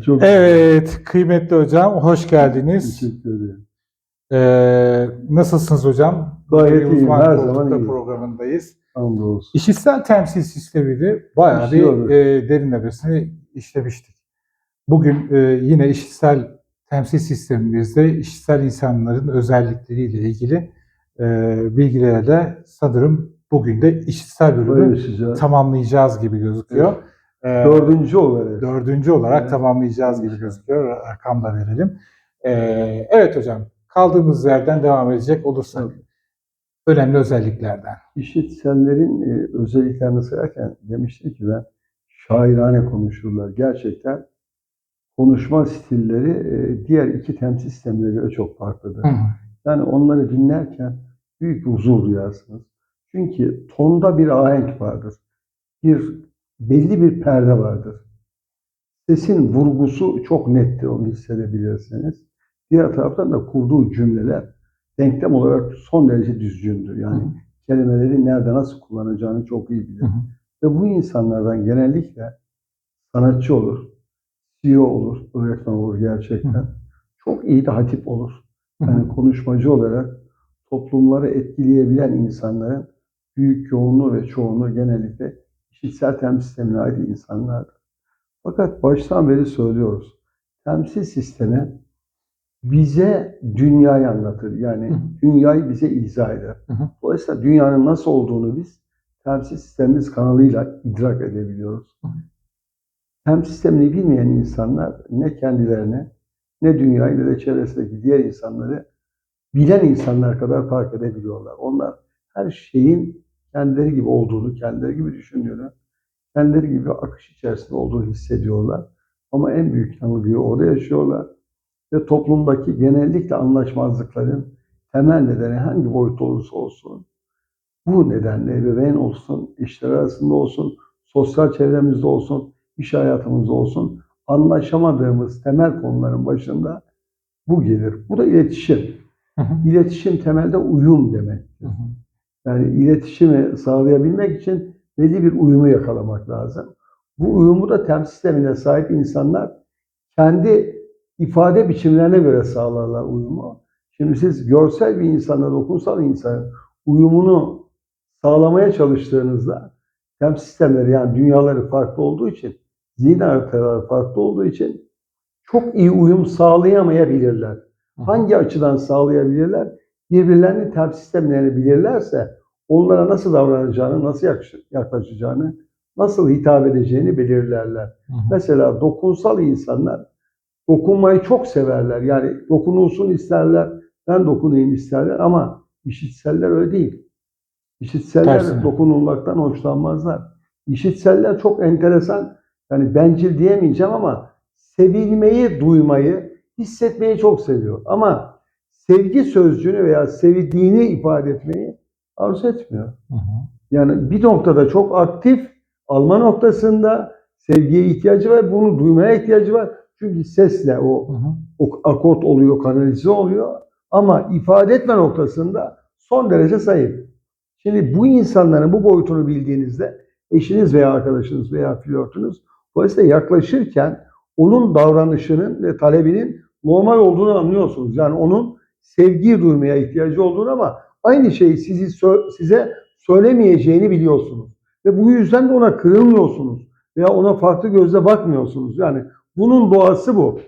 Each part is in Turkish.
Çok Evet, kıymetli hocam, hoş geldiniz. teşekkür ederim. Ee, nasılsınız hocam? Gayet iyiyim, uzman her koltukta zaman iyiyim. programındayız. Hamdolsun. İşitsel temsil sistemiyle bayağı bir İşliyoruz. e, derinlemesine işlemiştik. Bugün e, yine işitsel temsil sistemimizde işitsel insanların özellikleriyle ilgili e, bilgilerle sanırım bugün de işitsel bölümü tamamlayacağız gibi gözüküyor. Ee, Dördüncü olarak. dördüncü olarak Evet. tamamlayacağız gibi gözüküyor. Rakam da verelim. Ee, evet hocam, kaldığımız yerden devam edecek olursak. Önemli özelliklerden. İşitsellerin e, özelliklerini sayarken demiştim ki ben şairane konuşurlar. Gerçekten konuşma stilleri e, diğer iki temsil sistemlerine göre çok farklıdır. Hı. Yani onları dinlerken büyük bir huzur duyarsınız. Çünkü tonda bir ahenk vardır. Bir belli bir perde vardır. Sesin vurgusu çok nettir, onu hissedebilirsiniz. Diğer taraftan da kurduğu cümleler denklem olarak son derece düzgündür. Yani Hı hı. kelimeleri nerede nasıl kullanacağını çok iyi bilir. Hı hı. Ve bu insanlardan genellikle sanatçı olur, CEO olur, öğretmen olur gerçekten. Hı. Çok iyi de hatip olur. Hı hı. Yani konuşmacı olarak toplumları etkileyebilen insanların büyük yoğunluğu ve çoğunluğu genellikle işitsel temsil sistemine ait insanlardır. Fakat baştan beri söylüyoruz. Temsil sistemi bize dünyayı anlatır. Yani Hı hı. dünyayı bize izah eder. Hı hı. Dolayısıyla dünyanın nasıl olduğunu biz temsil sistemimiz kanalıyla idrak edebiliyoruz. Hı hı. Temsil sistemini bilmeyen insanlar ne kendilerini ne dünyayı ne de çevresindeki diğer insanları bilen insanlar kadar fark edebiliyorlar. Onlar her şeyin kendileri gibi olduğunu, kendileri gibi düşündüğünü, kendileri gibi akış içerisinde olduğunu hissediyorlar. Ama en büyük yanılgıyı orada yaşıyorlar. Ve toplumdaki genellikle anlaşmazlıkların temel nedeni hangi boyutta olursa olsun, bu nedenle ebeveyn olsun, işler arasında olsun, sosyal çevremizde olsun, iş hayatımızda olsun, anlaşamadığımız temel konuların başında bu gelir. Bu da iletişim. Hı hı. İletişim temelde uyum demek. Hı hı. Yani iletişimi sağlayabilmek için belli bir uyumu yakalamak lazım. Bu uyumu da temsil sistemine sahip insanlar kendi ifade biçimlerine göre sağlarlar uyumu. Şimdi siz görsel bir insanla dokunsal insanın uyumunu sağlamaya çalıştığınızda temsil sistemleri yani dünyaları farklı olduğu için, zihin haritaları farklı olduğu için çok iyi uyum sağlayamayabilirler. Hangi açıdan sağlayabilirler? Birbirlerinin temsil sistemlerini bilirlerse onlara nasıl davranacağını, nasıl yaklaşacağını, nasıl hitap edeceğini belirlerler. Hı hı. Mesela dokunsal insanlar dokunmayı çok severler. Yani dokunulsun isterler, ben dokunayım isterler ama işitseller öyle değil. İşitseller Tersine. dokunulmaktan hoşlanmazlar. İşitseller çok enteresan, yani bencil diyemeyeceğim ama sevilmeyi, duymayı, hissetmeyi çok seviyor. Ama sevgi sözcüğünü veya sevdiğini ifade etmeyi arzu etmiyor. Hı hı. Yani bir noktada çok aktif, alma noktasında sevgiye ihtiyacı var, bunu duymaya ihtiyacı var. Çünkü sesle o, Hı hı. o akort oluyor, kanalize oluyor. Ama ifade etme noktasında son derece zayıf. Şimdi bu insanların bu boyutunu bildiğinizde eşiniz veya arkadaşınız veya flörtünüz dolayısıyla yaklaşırken onun davranışının ve talebinin normal olduğunu anlıyorsunuz. Yani onun sevgiyi duymaya ihtiyacı olduğunu ama aynı şeyi sizi size söylemeyeceğini biliyorsunuz. Ve bu yüzden de ona kırılmıyorsunuz veya ona farklı gözle bakmıyorsunuz. Yani bunun doğası bu.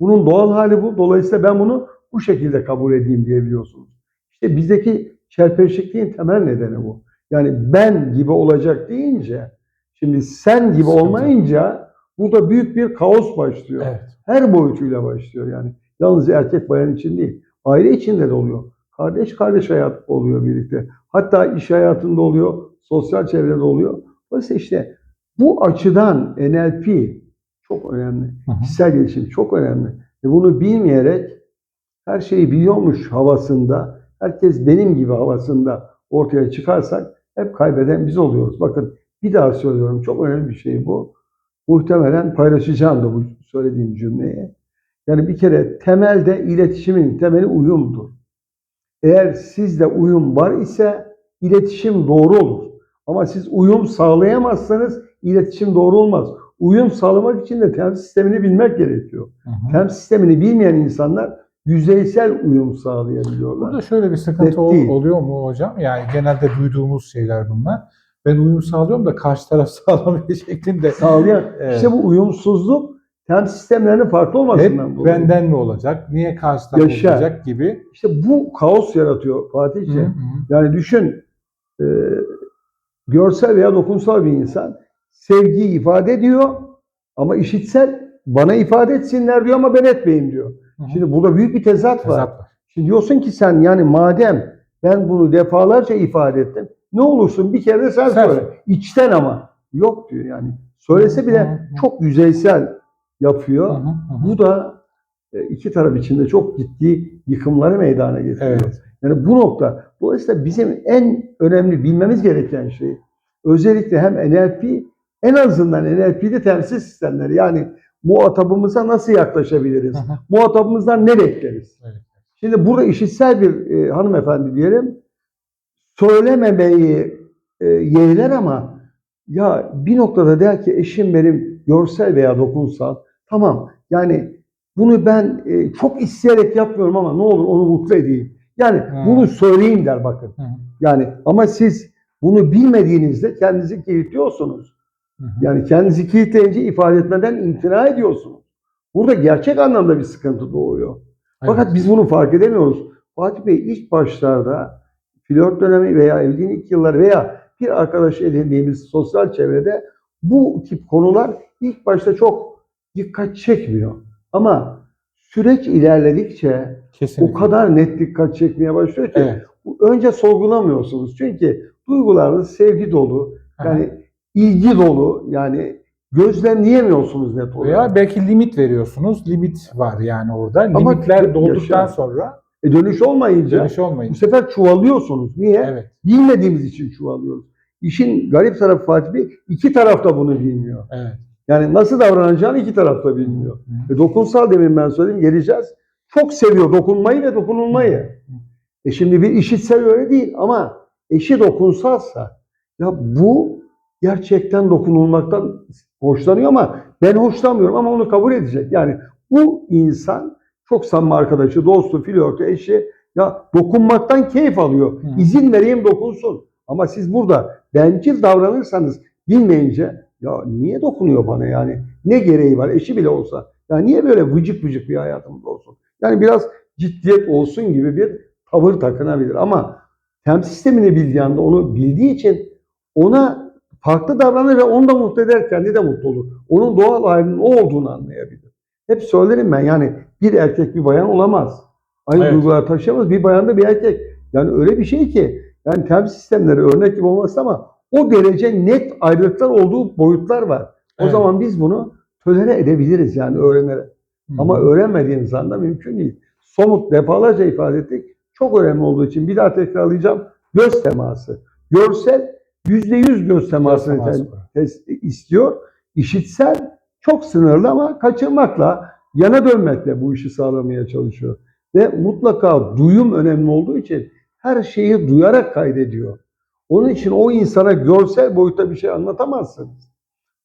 Bunun doğal hali bu. Dolayısıyla ben bunu bu şekilde kabul edeyim diyebiliyorsunuz. İşte bizdeki çelpeşikliğin temel nedeni bu. Yani ben gibi olacak deyince, şimdi sen gibi olmayınca burada büyük bir kaos başlıyor. Evet. Her boyutuyla başlıyor yani. Yalnız erkek bayan için değil. Aile içinde de oluyor. Kardeş kardeş hayat oluyor birlikte. Hatta iş hayatında oluyor, sosyal çevrede oluyor. Dolayısıyla işte bu açıdan NLP çok önemli. Hı hı. Kişisel gelişim çok önemli. Ve bunu bilmeyerek her şeyi biliyormuş havasında, herkes benim gibi havasında ortaya çıkarsak hep kaybeden biz oluyoruz. Bakın bir daha söylüyorum çok önemli bir şey bu. Muhtemelen paylaşacağım da bu söylediğim cümleyi. Yani bir kere temelde iletişimin temeli uyumdur. Eğer sizde uyum var ise iletişim doğru olur. Ama siz uyum sağlayamazsanız iletişim doğru olmaz. uyum sağlamak için de temsil sistemini bilmek gerekiyor. Hı hı. Temsil sistemini bilmeyen insanlar yüzeysel uyum sağlayabiliyorlar. Burada şöyle bir Net sıkıntı ol- değil. oluyor mu hocam? Yani genelde duyduğumuz şeyler bunlar. Ben uyum sağlıyorum da karşı taraf sağlamıyor şeklinde. Sağlayan Evet. işte bu uyumsuzluk temsil sistemlerinin farklı Hep olmasından dolayı. benden mi olacak? Niye karşı taraf Yaşa. olacak gibi. İşte bu kaos yaratıyor Fatih'ciğim. Yani düşün e, görsel veya dokunsal bir insan sevgiyi ifade ediyor ama işitsel bana ifade etsinler diyor ama ben etmeyeyim diyor. Hı hı. Şimdi burada büyük bir tezat, var. Tezat var. Şimdi diyorsun ki sen yani madem ben bunu defalarca ifade ettim ne olursun bir kere sen, Sen söyle. İçten ama. Yok diyor yani. Söylese bile çok yüzeysel yapıyor. Hı hı hı. Bu da e, iki taraf içinde çok ciddi yıkımları meydana getiriyor. Evet. Yani bu nokta. Dolayısıyla bizim en önemli bilmemiz gereken şey özellikle hem NLP en azından NLP'de temsil sistemleri yani muhatabımıza nasıl yaklaşabiliriz? Hı hı. Muhatabımızdan ne bekleriz? Evet. Şimdi burada işitsel bir e, hanımefendi diyelim söylememeyi e, yeğler ama ya bir noktada der ki eşim benim görsel veya dokunsal tamam yani bunu ben e, çok isteyerek yapmıyorum ama ne olur onu mutlu edeyim. Yani Hmm. bunu söyleyeyim der bakın. Hı. Yani ama siz bunu bilmediğinizde kendinizi kilitliyorsunuz. Hı hı. Yani kendinizi kilitleyince ifade etmeden imtina ediyorsunuz. Burada gerçek anlamda bir sıkıntı doğuyor. Fakat Evet. biz bunu fark edemiyoruz. Fatih Bey ilk başlarda flört dönemi veya evliliğin ilk yılları veya bir arkadaş edindiğimiz sosyal çevrede bu tip konular ilk başta çok dikkat çekmiyor. Ama süreç ilerledikçe Kesinlikle. o kadar net dikkat çekmeye başlıyor ki Evet. önce sorgulamıyorsunuz. Çünkü duygularınız sevgi dolu, Aha. yani ilgi dolu, yani gözlemleyemiyorsunuz net olarak. Veya belki limit veriyorsunuz. Limit var yani orada. Ama Limitler yaşa. dolduktan sonra E dönüş olmayınca dönüş bu olmayınca. sefer çuvalıyorsunuz. Niye? Evet. Bilmediğimiz için çuvalıyoruz. İşin garip tarafı Fatih Bey, iki taraf da bunu bilmiyor. Evet. Yani nasıl davranacağını iki taraf da bilmiyor. E dokunsal demin ben söyledim, geleceğiz. Çok seviyor dokunmayı ve dokunulmayı. E şimdi bir işitsel öyle değil ama eşi dokunsalsa ya bu gerçekten dokunulmaktan hoşlanıyor ama ben hoşlanmıyorum ama onu kabul edecek. Yani bu insan çok samimi arkadaşı, dostu, flörtü, eşi ya dokunmaktan keyif alıyor. İzin vereyim dokunsun. Ama siz burada bencil davranırsanız bilmeyince ya niye dokunuyor bana yani? Ne gereği var eşi bile olsa? Ya niye böyle vıcık vıcık bir hayatımız olsun? Yani biraz ciddiyet olsun gibi bir tavır takınabilir. Ama temsil sistemini bildiği anda onu bildiği için ona farklı davranır ve onu da mutlu eder, kendi de mutlu olur. Onun doğal halinin o olduğunu anlayabilir. Hep söylerim ben yani bir erkek bir bayan olamaz. Aynı Evet. duygular taşıyamaz. Bir bayan da bir erkek. Yani öyle bir şey ki yani temsil sistemleri örnek gibi olması ama o derece net ayrılıklar olduğu boyutlar var. O Evet. zaman biz bunu tölere edebiliriz yani öğrenerek. Hı. Ama öğrenmediğimiz anda mümkün değil. Somut defalarca ifade ettik. Çok önemli olduğu için bir daha tekrarlayacağım. Göz teması. Görsel yüzde yüz göz temasını Temas te- var. tes- istiyor. İşitsel çok sınırlı ama kaçırmakla, yana dönmekle bu işi sağlamaya çalışıyor. Ve mutlaka duyum önemli olduğu için her şeyi duyarak kaydediyor. Onun için o insana görsel boyutta bir şey anlatamazsınız.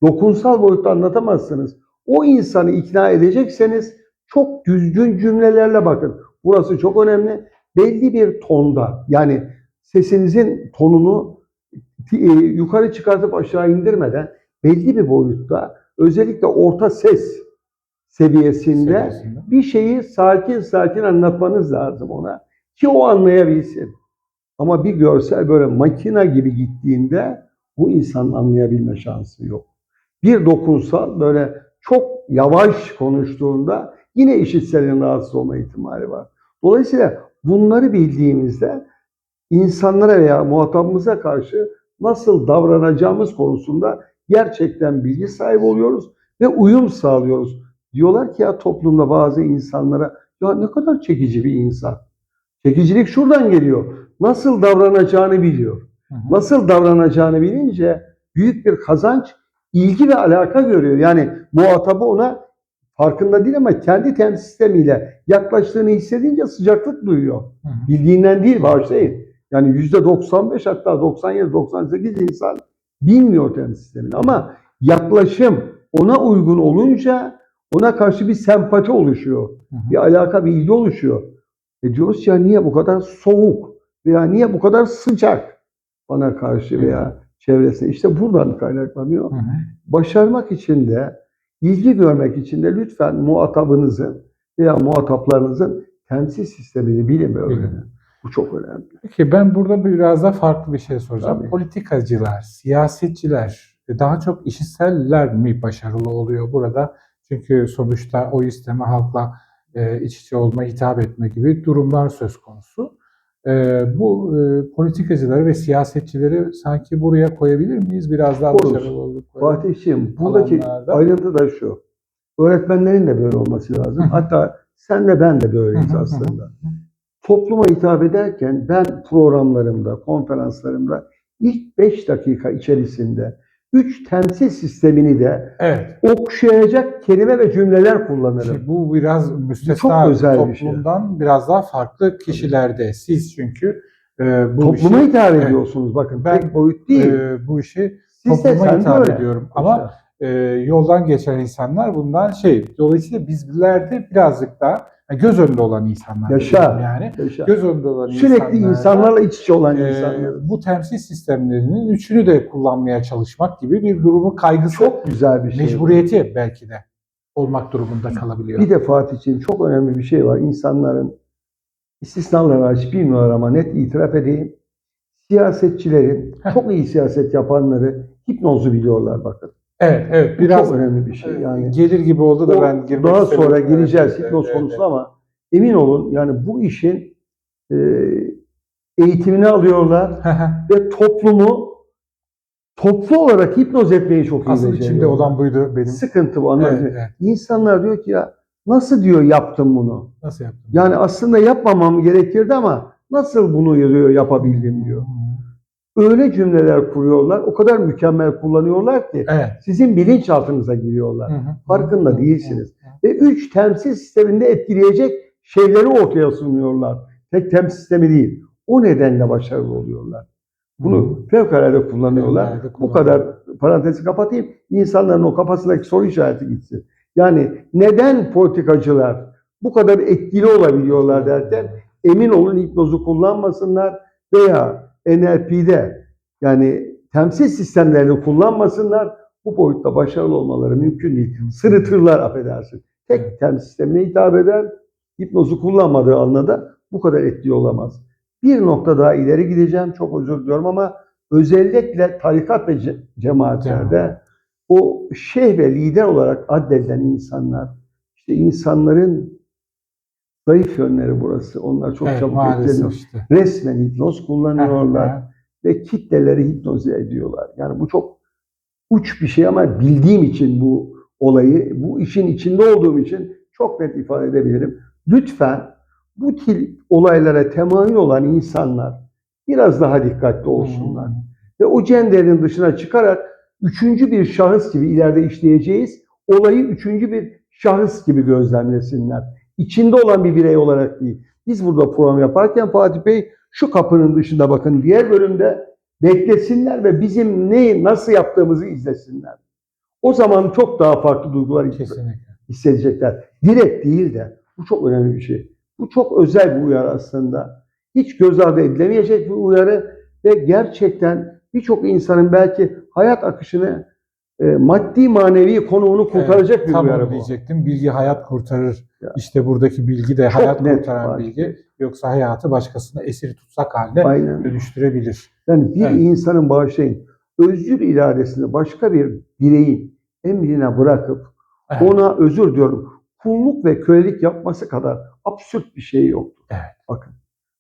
Dokunsal boyutta anlatamazsınız. O insanı ikna edecekseniz çok düzgün cümlelerle bakın. Burası çok önemli. Belli bir tonda yani sesinizin tonunu e, yukarı çıkartıp aşağı indirmeden belli bir boyutta özellikle orta ses seviyesinde Seviyesinde. bir şeyi sakin sakin anlatmanız lazım ona ki o anlayabilsin. Ama bir görsel böyle makina gibi gittiğinde bu insanın anlayabilme şansı yok. Bir dokunsal böyle çok yavaş konuştuğunda yine işitselin rahatsız olma ihtimali var. Dolayısıyla bunları bildiğimizde insanlara veya muhatabımıza karşı nasıl davranacağımız konusunda gerçekten bilgi sahibi oluyoruz ve uyum sağlıyoruz. Diyorlar ki ya toplumda bazı insanlara ya ne kadar çekici bir insan. Çekicilik şuradan geliyor. Nasıl davranacağını biliyor. Hı hı. Nasıl davranacağını bilince büyük bir kazanç, ilgi ve alaka görüyor. Yani muhatabı ona farkında değil ama kendi temsil sistemiyle yaklaştığını hissedince sıcaklık duyuyor. Hı hı. Bildiğinden değil bağışlayın. Yani yüzde 95 hatta 97-98 insan bilmiyor temsil sistemini. Ama yaklaşım, ona uygun olunca ona karşı bir sempati oluşuyor. Hı hı. Bir alaka, bir ilgi oluşuyor. E diyoruz ya niye bu kadar soğuk veya niye bu kadar sıcak bana karşı veya çevresine. İşte buradan kaynaklanıyor. Hı hı. Başarmak için de, ilgi görmek için de lütfen muhatabınızın veya muhataplarınızın temsil sistemini bilin ve öğrenin. Bu çok önemli. Peki ben burada biraz da farklı bir şey soracağım. Tabii. Politikacılar, siyasetçiler, daha çok işitseller mi başarılı oluyor burada? Çünkü sonuçta o isteme halkla e, iç içe olma, hitap etme gibi durumlar söz konusu. E, bu e, politikacıları ve siyasetçileri sanki buraya koyabilir miyiz? Biraz daha Koyarız. başarılı olduk. Fatih'ciğim buradaki Alanlarda. ayrıntı da şu. Öğretmenlerin de böyle olması lazım. Hatta sen de ben de böyleyiz aslında. Topluma hitap ederken ben programlarımda, konferanslarımda ilk 5 dakika içerisinde 3 temsil sistemini de Evet. okşayacak kelime ve cümleler kullanırım. Şimdi bu biraz müstesna bir şey. toplumdan biraz daha farklı kişilerde. Siz çünkü e, bu Topluma işi, hitap Evet. ediyorsunuz bakın. Ben, tek boyut değil. e, bu işi Siz topluma hitap ediyorum. Ama e, yoldan geçen insanlar bundan şey. Dolayısıyla bizlerde birazcık daha yani göz önünde olan insanlar. Yaşa. Yani Yaşa. göz önünde olan Sürekli insanlarla, insanlarla iç içe olan e, insanlar. bu temsil sistemlerinin üçünü de kullanmaya çalışmak gibi bir durumu kaygısı, Çok güzel bir şey. mecburiyeti belki de olmak durumunda kalabiliyor. Bir de Fatih için çok önemli bir şey var. İnsanların istisnalar hariç bilmiyorlar ama net itiraf edeyim. Siyasetçilerin, çok iyi siyaset yapanları hipnozu biliyorlar bakın. Evet, evet. Bu Biraz çok önemli bir şey. Yani gelir gibi oldu da o ben girmek daha sonra Evet, gireceğiz evet, hipnoz evet, konusuna evet. ama emin olun yani bu işin e, eğitimini alıyorlar ve toplumu toplu olarak hipnoz etmeyi çok iyi içimde beceriyorlar. olan buydu benim. Sıkıntı bu Evet, anladın. evet. İnsanlar diyor ki ya nasıl diyor yaptım bunu? Nasıl yaptın? Yani aslında yapmamam gerekirdi ama nasıl bunu diyor yapabildim diyor. Öyle cümleler kuruyorlar, o kadar mükemmel kullanıyorlar ki Evet. sizin bilinçaltınıza giriyorlar. Hı hı. Farkında Hı hı. değilsiniz. Hı hı. Ve üç temsil sisteminde etkileyecek şeyleri ortaya sunuyorlar. Tek temsil sistemi değil. O nedenle başarılı oluyorlar. Bunu fevkalade kullanıyorlar. Fevkalade Bu kadar parantezi kapatayım. İnsanların o kafasındaki soru işareti gitsin. Yani neden politikacılar bu kadar etkili olabiliyorlar derken emin olun hipnozu kullanmasınlar veya NLP'de yani temsil sistemlerini kullanmasınlar. Bu boyutta başarılı olmaları mümkün değil. Sırıtırlar affedersin. Tek temsil sistemine hitap eden hipnozu kullanmadığı anda da bu kadar etkili olamaz. Bir nokta daha ileri gideceğim. Çok özür diliyorum ama özellikle tarikat ve ce- cemaatlerde o şeyh ve lider olarak addedilen insanlar, işte insanların zayıf yönleri burası. Onlar çok Evet, çabuk etkileniyor. işte. Resmen hipnoz kullanıyorlar ve kitleleri hipnoze ediyorlar. Yani bu çok uç bir şey ama bildiğim için bu olayı, bu işin içinde olduğum için çok net ifade edebilirim. Lütfen bu tür olaylara temayül olan insanlar biraz daha dikkatli olsunlar. Ve o cenderin dışına çıkarak üçüncü bir şahıs gibi ileride işleyeceğiz. Olayı üçüncü bir şahıs gibi gözlemlesinler. İçinde olan bir birey olarak değil. Biz burada program yaparken Fatih Bey şu kapının dışında bakın diğer bölümde beklesinler ve bizim ne nasıl yaptığımızı izlesinler. O zaman çok daha farklı duygular Kesinlikle. hissedecekler. Direkt değil de bu çok önemli bir şey. Bu çok özel bir uyarı aslında. Hiç göz ardı edilemeyecek bir uyarı ve gerçekten birçok insanın belki hayat akışını e, maddi manevi konuğunu kurtaracak Evet, bir tam uyarı bu. diyecektim. Bilgi hayat kurtarır. Ya. İşte buradaki bilgi de Çok hayat net kurtaran var. bilgi. Yoksa hayatı başkasına esir tutsak haline Aynen. dönüştürebilir. Yani bir Evet. insanın bağışlayın özgür iradesini başka bir bireyin emrine bırakıp Evet. ona özür diyorum kulluk ve kölelik yapması kadar absürt bir şey yoktur. Evet. Bakın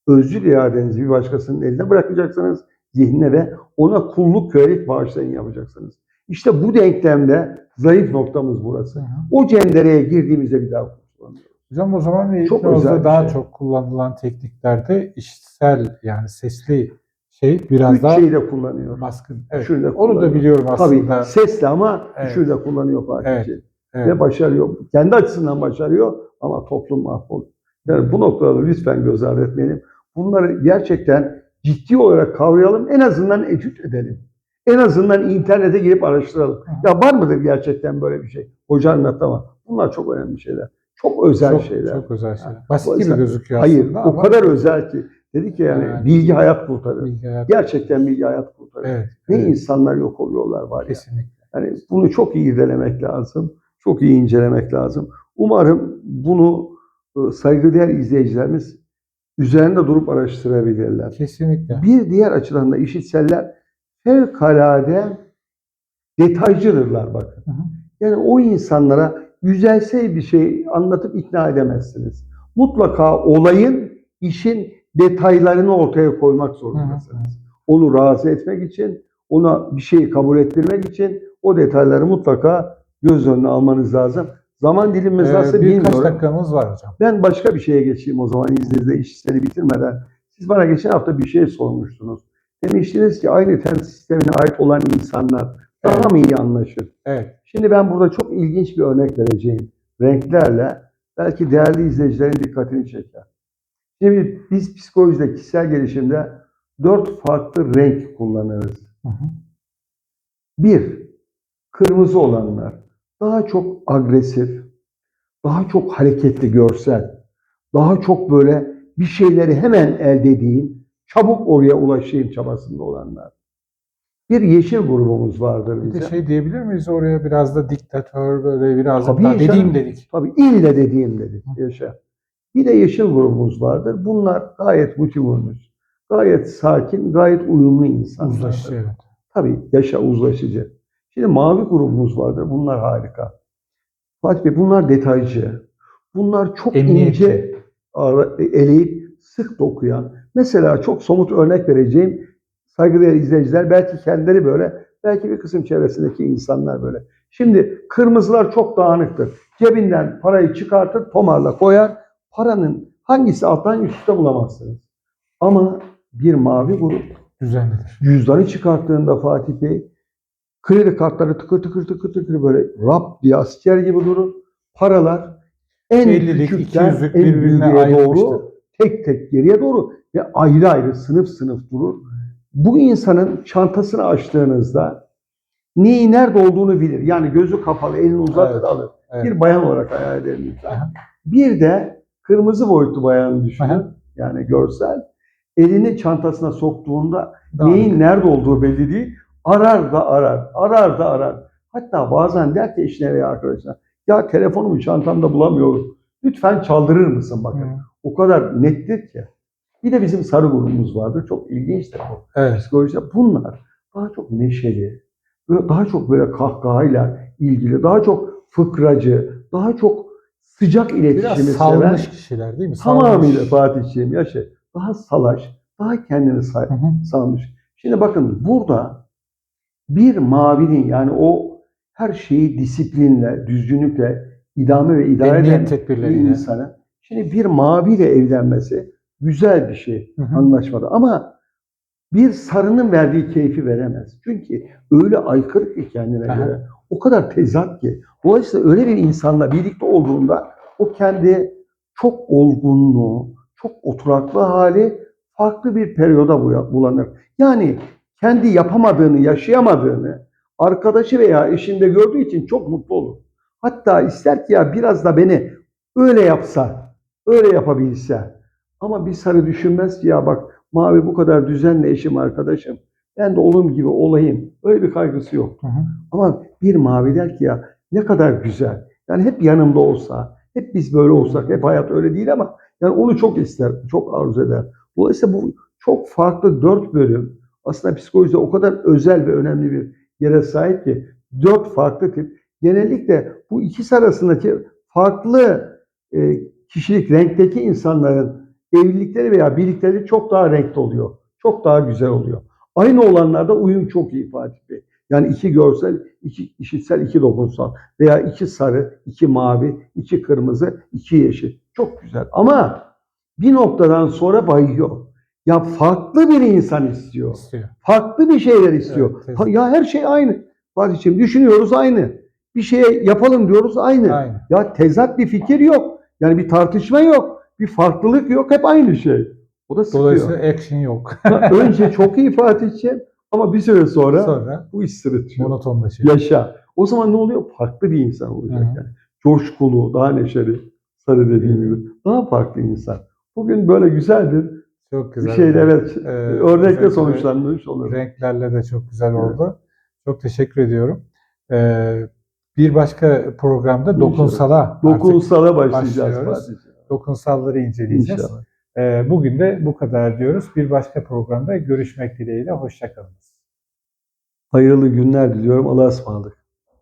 özgür iradenizi bir başkasının eline bırakacaksınız zihnine ve ona kulluk kölelik bağışlayın yapacaksınız. İşte bu denklemde zayıf noktamız burası. Hı hı. O cendereye girdiğimizde bir daha kurtulamıyoruz. Hocam o zaman Çok özel daha şey. çok kullanılan tekniklerde işitsel yani sesli şey biraz Üç daha şeyi de kullanıyor. baskın. Evet. De Onu da biliyorum Tabii aslında. sesli ama Evet. üçünü de kullanıyor Fatih'ciğim. Evet. Ve başarıyor. Kendi açısından başarıyor ama toplum mahvoluyor. Yani bu noktaları lütfen göz ardı etmeyelim. Bunları gerçekten ciddi olarak kavrayalım. En azından etüt edelim. En azından internete girip araştıralım. Ya var mıdır gerçekten böyle bir şey? Hoca anlatamam. Bunlar çok önemli şeyler. Çok özel çok, şeyler. Çok özel şeyler. Ha, Basit o gibi gözüküyor Hayır, aslında o ama kadar özel ki. Dedi ki yani Yani- bilgi hayat kurtarır. bilgi hayat- Gerçekten bilgi hayat kurtarır. Evet. Ne evet, insanlar yok oluyorlar var ya. kesinlikle. Yani bunu çok iyi irdelemek lazım. Çok iyi incelemek lazım. Umarım bunu e, saygıdeğer izleyicilerimiz üzerinde durup araştırabilirler. Kesinlikle. Bir diğer açıdan da işitseller fevkalade detaycıdırlar bakın. Hı hı. Yani o insanlara yüzeysel bir şey anlatıp ikna edemezsiniz. Mutlaka olayın, işin detaylarını ortaya koymak zorundasınız. Onu razı etmek için, ona bir şeyi kabul ettirmek için o detayları mutlaka göz önüne almanız lazım. Zaman dilimimiz Ee, nasıl birkaç bilmiyorum. dakikamız var hocam. Ben başka bir şeye geçeyim o zaman izninizle işleri bitirmeden. Siz bana geçen hafta bir şey sormuştunuz. Demiştiniz ki aynı temsil sistemine ait olan insanlar daha Evet. mı iyi anlaşır? Evet. Şimdi ben burada çok ilginç bir örnek vereceğim. Renklerle belki değerli izleyicilerin dikkatini çeker. Şimdi biz psikolojide, kişisel gelişimde dört farklı renk kullanırız. Hı hı. Bir, kırmızı olanlar daha çok agresif, daha çok hareketli görsel, daha çok böyle bir şeyleri hemen elde edeyim, çabuk oraya ulaşayım çabasında olanlar. Bir yeşil grubumuz vardır Bir de bize. şey diyebilir miyiz oraya biraz da diktatör böyle biraz Tabii canım. dediğim dedik. Tabii ille dediğim dedik yaşa. Bir de yeşil grubumuz vardır. Bunlar gayet motivurmuş, gayet sakin, gayet uyumlu insanlar. Uzlaşıcı evet. Tabii yaşa uzlaşıcı. Şimdi mavi grubumuz vardır. Bunlar harika. Fatih Bey bunlar detaycı. Bunlar çok Emniyetli. ince eleyip sık dokuyan. Mesela çok somut örnek vereceğim. Saygıdeğer izleyiciler belki kendileri böyle, belki bir kısım çevresindeki insanlar böyle. Şimdi kırmızılar çok dağınıktır. Cebinden parayı çıkartır, tomarla koyar. Paranın hangisi alttan üstte bulamazsınız. Ama bir mavi grup Düzenlidir. cüzdanı çıkarttığında Fatih Bey kredi kartları tıkır tıkır tıkır tıkır böyle rap diye asker gibi durur. Paralar en 50'lik, küçükten 200'lük en büyüğe doğru tek tek geriye doğru ve ayrı ayrı sınıf sınıf durur. Bu insanın çantasını açtığınızda neyi nerede olduğunu bilir. Yani gözü kapalı elini uzatır Evet, alır. evet. Bir bayan olarak hayal edelim. Bir de kırmızı boyutlu bayanı düşünün. Yani görsel. Elini çantasına soktuğunda. Neyin nerede olduğu belli değil. Arar da arar, arar da arar. Hatta bazen der ki eşine veya arkadaşına, ya telefonumu çantamda bulamıyorum. Lütfen çaldırır mısın bakın. Hı. O kadar nettir ki. Bir de bizim sarı grubumuz vardı. Çok ilginçtir bu. Evet. Psikolojide bunlar daha çok neşeli, böyle daha çok böyle kahkahayla ilgili, daha çok fıkracı, daha çok sıcak Biraz iletişimi seven. salmış kişiler değil mi? Tamamıyla Salmış. Fatih'ciğim yaşa. Daha salaş, daha kendini say Hı hı. salmış. Şimdi bakın burada bir mavinin yani o her şeyi disiplinle, düzgünlükle idame ve idare eden bir tedbirleriyle. insanın şimdi bir maviyle evlenmesi güzel bir şey Hı hı. anlaşmada ama bir sarının verdiği keyfi veremez. Çünkü öyle aykırı ki kendine Aha. göre. O kadar tezat ki. Dolayısıyla öyle bir insanla birlikte olduğunda o kendi çok olgunluğu, çok oturaklı hali farklı bir periyoda bu- bulanır. Yani kendi yapamadığını, yaşayamadığını arkadaşı veya eşinde gördüğü için çok mutlu olur. Hatta ister ki ya biraz da beni öyle yapsa, öyle yapabilse. Ama bir sarı düşünmez ki ya bak mavi bu kadar düzenli eşim arkadaşım. Ben de onun gibi olayım. Öyle bir kaygısı yok. Hı hı. Ama bir mavi der ki ya ne kadar güzel. Yani hep yanımda olsa, hep biz böyle olsak, hep hayat öyle değil ama yani onu çok ister, çok arzu eder. Dolayısıyla bu çok farklı dört bölüm aslında psikolojide o kadar özel ve önemli bir yere sahip ki dört farklı tip. Genellikle bu ikisi arasındaki farklı e, kişilik, renkteki insanların evlilikleri veya birlikleri çok daha renkli oluyor. Çok daha güzel oluyor. Aynı olanlarda uyum çok iyi Fatih Bey. Yani iki görsel, iki işitsel, iki dokunsal veya iki sarı, iki mavi, iki kırmızı, iki yeşil. Çok güzel. Ama bir noktadan sonra bayıyor. Ya farklı bir insan istiyor. İstiyor. Farklı bir şeyler istiyor. Evet, ya her şey aynı. Fatih'ciğim düşünüyoruz aynı. Bir şeye yapalım diyoruz aynı. Aynı. Ya tezat bir fikir yok. Yani bir tartışma yok. Bir farklılık yok. Hep aynı şey. O da sıkıyor. Dolayısıyla action yok. Önce çok iyi Fatih'ciğim Ama bir süre sonra, Sonra bu iş sırıtıyor. monotonlaşıyor. Yaşa. O zaman ne oluyor? Farklı bir insan olacak Hı hı. yani. Coşkulu, daha neşeli, sarı dediğim Hı. gibi. Daha farklı insan. Bugün böyle güzel bir, Çok bir güzel. şeyle evet, Ee, örnekle sonuçlanmış olur. Renklerle de çok güzel Evet. oldu. Çok teşekkür ediyorum. Ee, bir başka programda dokunsala Dokunsala başlayacağız. başlıyoruz. Fatih. Dokunsalları inceleyeceğiz. İnşallah. Ee, bugün de bu kadar diyoruz. Bir başka programda görüşmek dileğiyle. Hoşçakalın. Hayırlı günler diliyorum. Allah'a ısmarladık.